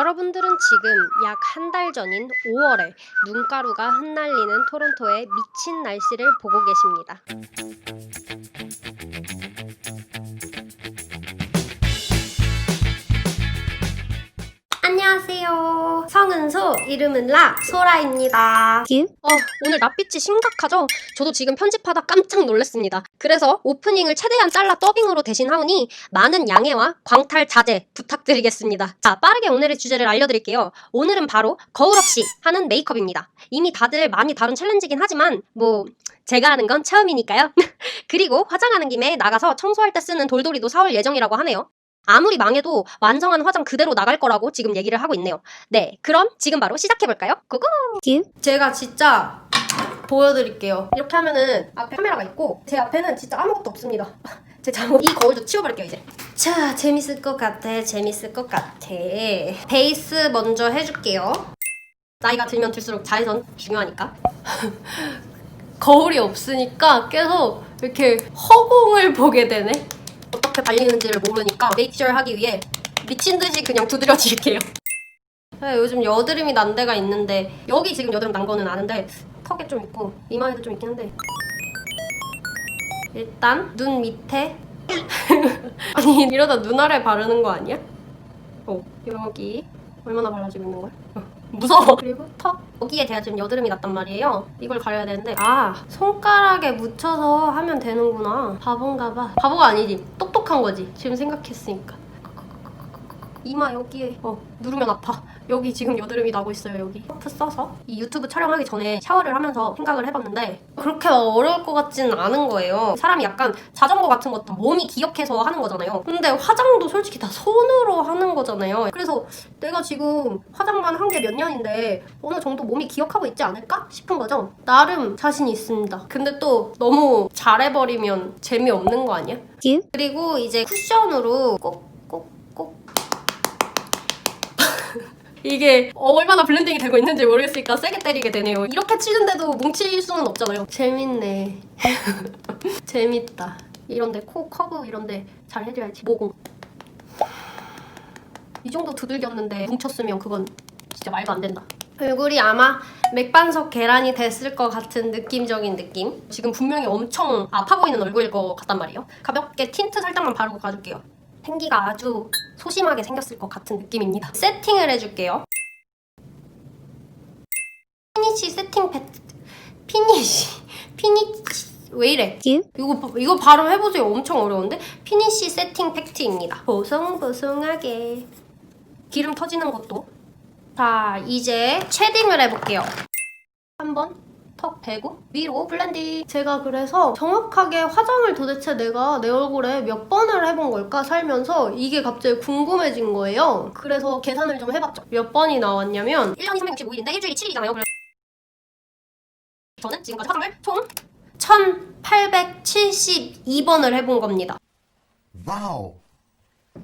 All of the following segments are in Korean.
여러분들은 지금 약 한 달 전인 5월에 눈가루가 흩날리는 토론토의 미친 날씨를 보고 계십니다. 안녕하세요. 성은 소, 이름은 라, 소라입니다. 어, 오늘 낯빛이 심각하죠? 저도 지금 편집하다 깜짝 놀랐습니다. 그래서 오프닝을 최대한 잘라 더빙으로 대신하오니 많은 양해와 광탈 자제 부탁드리겠습니다. 자, 빠르게 오늘의 주제를 알려드릴게요. 오늘은 바로 거울 없이 하는 메이크업입니다. 이미 다들 많이 다룬 챌린지긴 하지만 뭐 제가 하는 건 처음이니까요. 그리고 화장하는 김에 나가서 청소할 때 쓰는 돌돌이도 사올 예정이라고 하네요. 아무리 망해도 완성한 화장 그대로 나갈 거라고 지금 얘기를 하고 있네요. 네, 그럼 지금 바로 시작해볼까요? 고고! 제가 진짜 보여드릴게요. 이렇게 하면은 앞에 카메라가 있고 제 앞에는 진짜 아무것도 없습니다. 제 잘못 이 거울도 치워버릴게요 이제. 자, 재밌을 것 같아. 재밌을 것 같아. 베이스 먼저 해줄게요. 나이가 들면 들수록 자외선 중요하니까. 거울이 없으니까 계속 이렇게 허공을 보게 되네. 어떻게 발리는지를 모르니까 메이크쇼를 하기 위해 미친 듯이 그냥 두드려 질게요. 네, 요즘 여드름이 난 데가 있는데 여기 지금 여드름 난 거는 아는데 턱에 좀 있고 이마에도 좀 있긴 한데 일단 눈 밑에 아니 이러다 눈 아래 바르는 거 아니야? 어 여기 얼마나 발라지고 있는 거야? 어, 무서워. 그리고 턱? 여기에 제가 지금 여드름이 났단 말이에요. 이걸 가려야 되는데. 아 손가락에 묻혀서 하면 되는구나. 바본가 봐. 바보가 아니지. 똑똑한 거지. 지금 생각했으니까 이마 여기에 어 누르면 아파. 여기 지금 여드름이 나고 있어요 여기. 퍼프 써서. 이 유튜브 촬영하기 전에 샤워를 하면서 생각을 해봤는데 그렇게 막 어려울 것 같지는 않은 거예요. 사람이 약간 자전거 같은 것도 몸이 기억해서 하는 거잖아요. 근데 화장도 솔직히 다 손으로 하는 거잖아요. 그래서 내가 지금 화장만 한 게 몇 년인데 어느 정도 몸이 기억하고 있지 않을까 싶은 거죠? 나름 자신이 있습니다. 근데 또 너무 잘해버리면 재미없는 거 아니야? 그리고 이제 쿠션으로 꼭꼭꼭 이게 얼마나 블렌딩이 되고 있는지 모르겠으니까 세게 때리게 되네요. 이렇게 치는데도 뭉칠 수는 없잖아요. 재밌네. 재밌다. 이런데 코 커브 이런데 잘 해줘야지. 모공. 이 정도 두들겼는데 뭉쳤으면 그건 진짜 말도 안 된다. 얼굴이 아마 맥반석 계란이 됐을 것 같은 느낌적인 느낌. 지금 분명히 엄청 아파 보이는 얼굴일 것 같단 말이에요. 가볍게 틴트 살짝만 바르고 가줄게요. 생기가 아주 소심하게 생겼을 것 같은 느낌입니다. 세팅을 해줄게요. 피니시 세팅 패 피니시 피니시 왜 이래? 이거 이거 바로 해보세요. 엄청 어려운데 피니시 세팅 팩트입니다. 보송보송하게 기름 터지는 것도. 자 이제 쉐딩을 해볼게요. 한번 턱 대고 위로 블렌딩 제가 그래서 정확하게 화장을 도대체 내가 내 얼굴에 몇 번을 해본 걸까 살면서 이게 갑자기 궁금해진 거예요. 그래서 계산을 좀 해봤죠. 몇 번이 나왔냐면 1년이 365일인데 일주일이 7일이잖아요 그래서 저는 지금까지 화장을 총 1872번을 해본 겁니다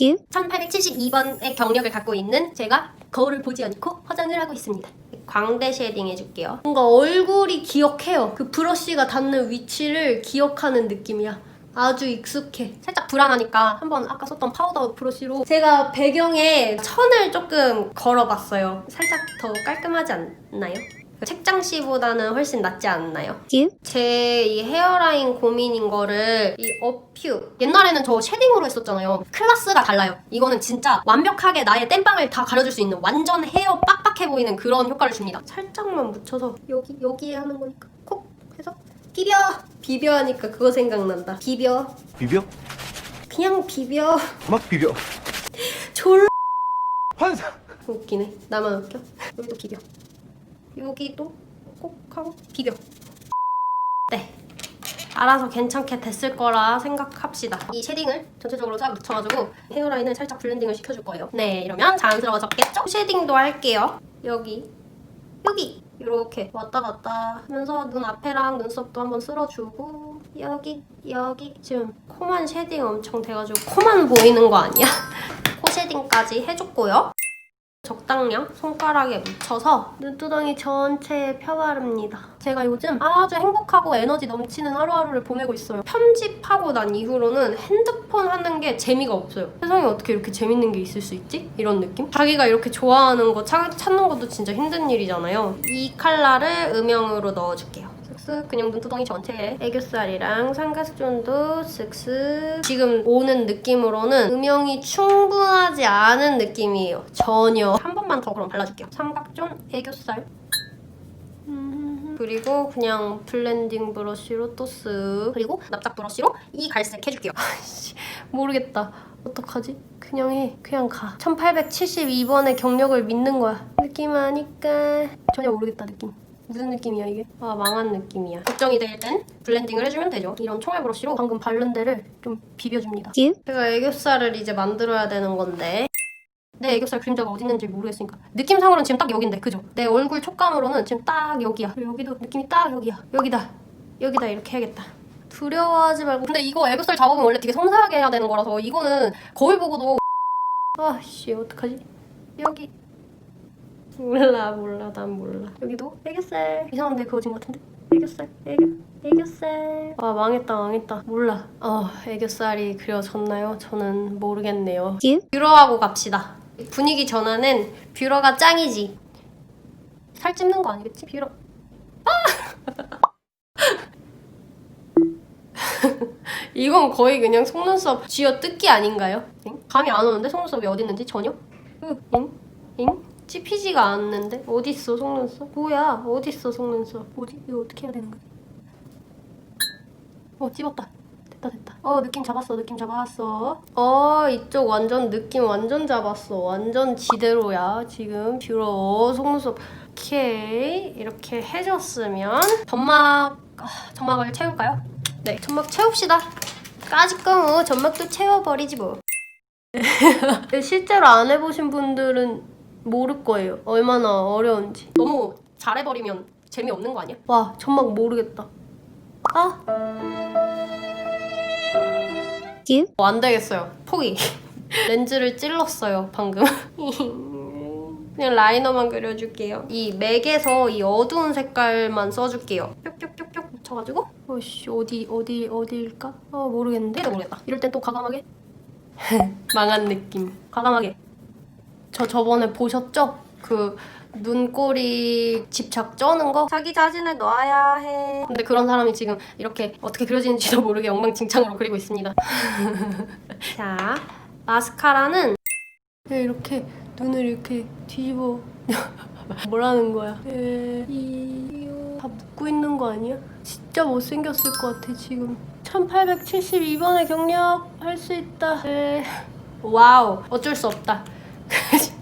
Wow. 1872번의 경력을 갖고 있는 제가 거울을 보지 않고 화장을 하고 있습니다. 광대 쉐딩 해줄게요. 뭔가 얼굴이 기억해요. 그 브러쉬가 닿는 위치를 기억하는 느낌이야. 아주 익숙해. 살짝 불안하니까 한번 아까 썼던 파우더 브러쉬로 제가 배경에 천을 조금 걸어봤어요. 살짝 더 깔끔하지 않나요? 그 책장 씨보다는 훨씬 낫지 않나요? 제 이 헤어라인 고민인 거를 이 어퓨 옛날에는 저 쉐딩으로 했었잖아요. 클래스가 달라요. 이거는 진짜 완벽하게 나의 땜빵을 다 가려줄 수 있는 완전 헤어 빡빡해 보이는 그런 효과를 줍니다. 살짝만 묻혀서 여기 여기에 하는 거니까 콕 해서 비벼! 비벼 하니까 그거 생각난다. 비벼. 비벼? 그냥 비벼. 막 비벼. 졸 환상. 웃기네. 나만 웃겨? 여기도 비벼 여기도 꼭 하고 비벼. 네. 알아서 괜찮게 됐을 거라 생각합시다. 이 쉐딩을 전체적으로 싹 묻혀가지고 헤어라인을 살짝 블렌딩을 시켜줄 거예요. 네 이러면 자연스러워졌겠죠? 쉐딩도 할게요. 여기 여기! 이렇게 왔다 갔다 하면서 눈 앞에랑 눈썹도 한번 쓸어주고 여기 여기. 지금 코만 쉐딩 엄청 돼가지고 코만 보이는 거 아니야? 코 쉐딩까지 해줬고요 적당량 손가락에 묻혀서 눈두덩이 전체에 펴바릅니다. 제가 요즘 아주 행복하고 에너지 넘치는 하루하루를 보내고 있어요. 편집하고 난 이후로는 핸드폰 하는 게 재미가 없어요. 세상에 어떻게 이렇게 재밌는 게 있을 수 있지? 이런 느낌? 자기가 이렇게 좋아하는 거 찾- 찾는 것도 진짜 힘든 일이잖아요. 이 칼라를 음영으로 넣어줄게요. 쓱쓱 그냥 눈두덩이 전체에. 애교살이랑 삼각존도 쓱쓱 지금 오는 느낌으로는 음영이 충분하지 않은 느낌이에요. 전혀. 한 번만 더 그럼 발라줄게요. 삼각존 애교살. 음, 그리고 그냥 블렌딩 브러쉬로 또 쓱 그리고 납작 브러쉬로 이 갈색 해줄게요. 모르겠다. 어떡하지? 그냥 해. 그냥 가. 1872번의 경력을 믿는 거야. 느낌 아니까. 전혀 모르겠다 느낌 무슨 느낌이야 이게? 아 망한 느낌이야. 걱정이 될 땐 블렌딩을 해주면 되죠. 이런 총알 브러쉬로 방금 바른 데를 좀 비벼줍니다. 제가 애교살을 이제 만들어야 되는 건데. 내 애교살 그림자가 어디 있는지 모르겠으니까. 느낌상으로는 지금 딱 여긴데 그죠? 내 얼굴 촉감으로는 지금 딱 여기야. 여기도 느낌이 딱 여기야. 여기다. 여기다 이렇게 해야겠다. 두려워하지 말고. 근데 이거 애교살 작업은 원래 되게 섬세하게 해야 되는 거라서 이거는 거울 보고도 아씨 어떡하지? 여기 몰라 몰라 난 몰라 여기도 애교살 이상한데 그어진 것 같은데 애교살 애교 애교살 아 망했다 망했다 몰라 어 애교살이 그려졌나요? 저는 모르겠네요 뷰러하고 갑시다 분위기 전환은 뷰러가 짱이지 살 찝는 거 아니겠지? 뷰러 아! 이건 거의 그냥 속눈썹 쥐어 뜯기 아닌가요? 응? 감이 안 오는데 속눈썹이 어디 있는지 전혀? 응? 응? 응? 찝히지가 않는데? 어딨어 속눈썹? 뭐야 어딨어 속눈썹? 뭐지? 이거 어떻게 해야 되는 거지? 어 찝었다 됐다 됐다 어 느낌 잡았어 느낌 잡았어 어 이쪽 완전 느낌 완전 잡았어 완전 지대로야 지금 뷰러 속눈썹 오케이 이렇게 해줬으면 점막 아, 점막을 채울까요? 네 점막 채웁시다 까짓거뭐 점막도 채워버리지 뭐 실제로 안 해보신 분들은 모를 거예요 얼마나 어려운지 너무 잘해버리면 재미없는 거 아니야? 와 점막 모르겠다 아 어, 안 되겠어요. 포기. 렌즈를 찔렀어요, 방금. 그냥 라이너만 그려줄게요. 이 맥에서 이 어두운 색깔만 써줄게요. 뾱뾱뾱뾱 묻혀가지고. 어씨, 어디, 어디, 어디일까? 어, 모르겠는데? 또 모르겠다. 이럴 땐 또 과감하게. 망한 느낌. 과감하게. 저 저번에 보셨죠? 그 눈꼬리 집착 쩌는 거 자기 자신을 놔야 해. 근데 그런 사람이 지금 이렇게 어떻게 그려지는지도 모르게 엉망진창으로 그리고 있습니다. 자, 마스카라는 왜 이렇게 눈을 이렇게 뒤집어 뭐라는 거야? 에, 이, 요. 다 묶고 있는 거 아니야? 진짜 못생겼을 것 같아 지금 1872번의 경력 할 수 있다 에. 와우 어쩔 수 없다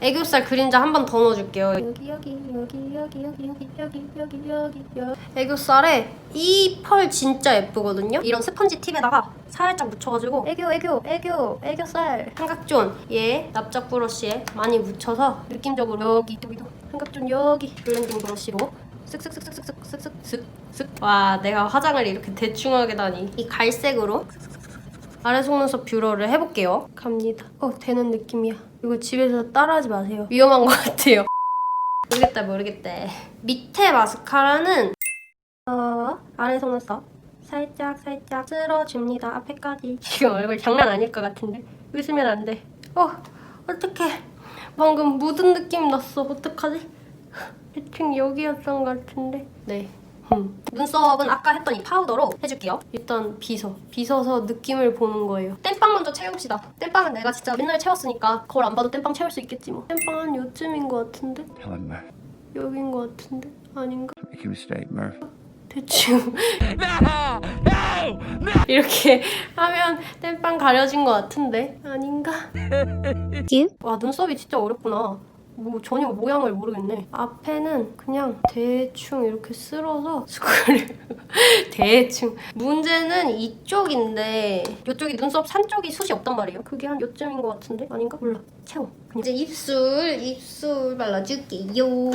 애교살 그림자 한 번 더 넣어줄게요. 여기 여기 여기 여기 여기 여기 여기 여기 여기 여기 애교살에 이 펄 진짜 예쁘거든요. 이런 스펀지 팁에다가 살짝 묻혀가지고 애교 애교 애교 애교살 삼각존 얘 납작 브러쉬에 많이 묻혀서 느낌적으로 여기 여기도 삼각존 여기 블렌딩 브러쉬로 쓱쓱쓱쓱쓱쓱쓱쓱 와 내가 화장을 이렇게 대충 하게 다니 이 갈색으로 아래 속눈썹 뷰러를 해볼게요. 갑니다. 어, 되는 느낌이야. 이거 집에서 따라하지 마세요. 위험한 것 같아요. 모르겠다, 모르겠다. 밑에 마스카라는 어, 아래 속눈썹 살짝 살짝 쓸어줍니다. 앞에까지. 지금 얼굴 장난 아닐 것 같은데 웃으면 안 돼. 어, 어떡해. 방금 묻은 느낌 났어. 어떡하지? 대충 여기였던 것 같은데. 네. 음. 눈썹은 아까 했던 이 파우더로 해줄게요. 일단 빗어. 빗어서 느낌을 보는 거예요. 땜빵 먼저 채웁시다. 땜빵은 내가 진짜 맨날 채웠으니까 거울 안 봐도 땜빵 채울 수 있겠지 뭐. 땜빵 한 요쯤인 것 같은데? Him, Murph. 여긴 것 같은데? 아닌가? Make a mistake, Murph. 대충 이렇게 하면 땜빵 가려진 것 같은데 아닌가? 와 눈썹이 진짜 어렵구나 뭐 전혀 모양을 모르겠네 앞에는 그냥 대충 이렇게 쓸어서 스크류 대충 문제는 이쪽인데 이쪽이 눈썹 산 쪽이 숱이 없단 말이에요 그게 한 요쯤인 것 같은데 아닌가? 몰라 채워 이제 입술 입술 발라줄게요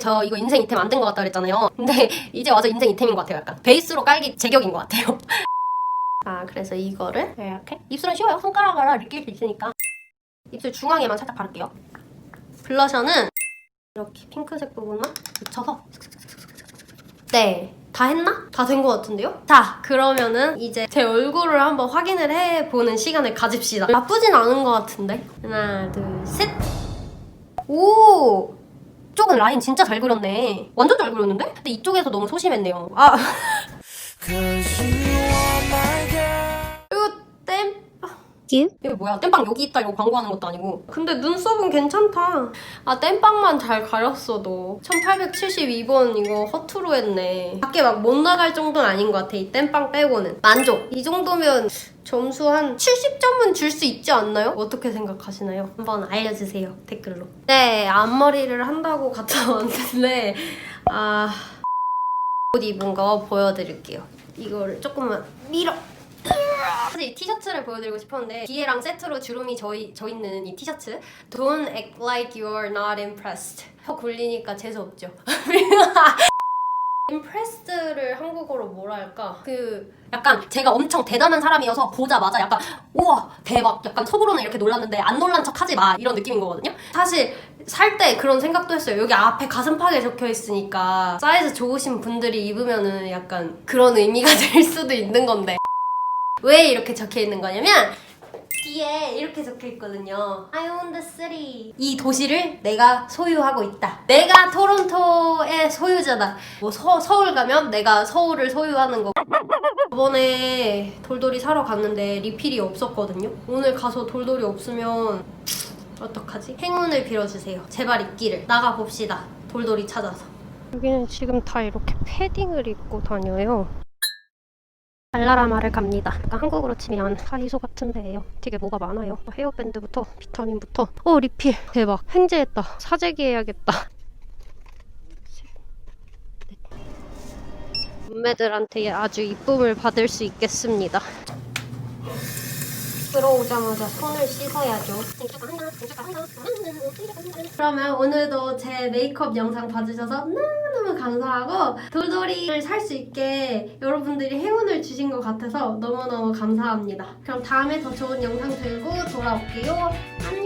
저 이거 인생 이템 안 된 것 같다 그랬잖아요. 근데 이제 와서 인생 이템인 것 같아요. 약간 베이스로 깔기 제격인 것 같아요. 아 그래서 이거를 이렇게 입술은 쉬워요. 손가락으로 느낄 수 있으니까 입술 중앙에만 살짝 바를게요. 블러셔는 이렇게 핑크색 부분만 묻혀서 네. 다 했나? 다 된 것 같은데요? 자, 그러면은 이제 제 얼굴을 한번 확인을 해보는 시간을 가집시다. 나쁘진 않은 것 같은데. 하나, 둘, 셋. 오! 이쪽은 라인 진짜 잘 그렸네. 완전 잘 그렸는데? 근데 이쪽에서 너무 소심했네요. 아. 이게 뭐야? 땜빵 여기 있다 이거 광고하는 것도 아니고. 근데 눈썹은 괜찮다. 아 땜빵만 잘 가렸어도 1872번 이거 허투루 했네. 밖에 막 못 나갈 정도는 아닌 것 같아. 이 땜빵 빼고는. 만족. 이 정도면 점수 한 70점은 줄 수 있지 않나요? 어떻게 생각하시나요? 한번 알려주세요. 댓글로. 네, 앞머리를 한다고 갔다 왔는데 아... 옷 입은 거 보여드릴게요. 이거를 조금만 밀어. 사실 이 티셔츠를 보여드리고 싶었는데 뒤에랑 세트로 주름이 져, 져 있는 이 티셔츠. Don't act like you're not impressed. 혀 굴리니까 재수 없죠. Impressed를 한국어로 뭐라 할까? 그 약간 제가 엄청 대단한 사람이어서 보자마자 약간 우와 대박. 약간 속으로는 이렇게 놀랐는데 안 놀란 척 하지 마. 이런 느낌인 거거든요. 사실 살 때 그런 생각도 했어요. 여기 앞에 가슴팍에 적혀 있으니까 사이즈 좋으신 분들이 입으면은 약간 그런 의미가 될 수도 있는 건데 왜 이렇게 적혀 있는 거냐면 뒤에 이렇게 적혀 있거든요. I own the city. 이 도시를 내가 소유하고 있다. 내가 토론토의 소유자다. 뭐 서, 서울 가면 내가 서울을 소유하는 거. 저번에 돌돌이 사러 갔는데 리필이 없었거든요. 오늘 가서 돌돌이 없으면 어떡하지? 행운을 빌어주세요. 제발 있기를. 나가 봅시다. 돌돌이 찾아서. 여기는 지금 다 이렇게 패딩을 입고 다녀요. 발라라마를 갑니다. 약간 한국으로 치면 하이소 같은 데예요. 되게 뭐가 많아요. 헤어밴드부터 비타민부터 어 리필 대박 횡재했다. 사재기 해야겠다. 문매들한테 아주 이쁨을 받을 수 있겠습니다. 들어오자마자 손을 씻어야죠. 그러면 오늘도 제 메이크업 영상 봐주셔서 너무너무 감사하고 돌돌이를 살 수 있게 여러분들이 행운을 주신 것 같아서 너무너무 감사합니다. 그럼 다음에 더 좋은 영상 들고 돌아올게요. 안녕!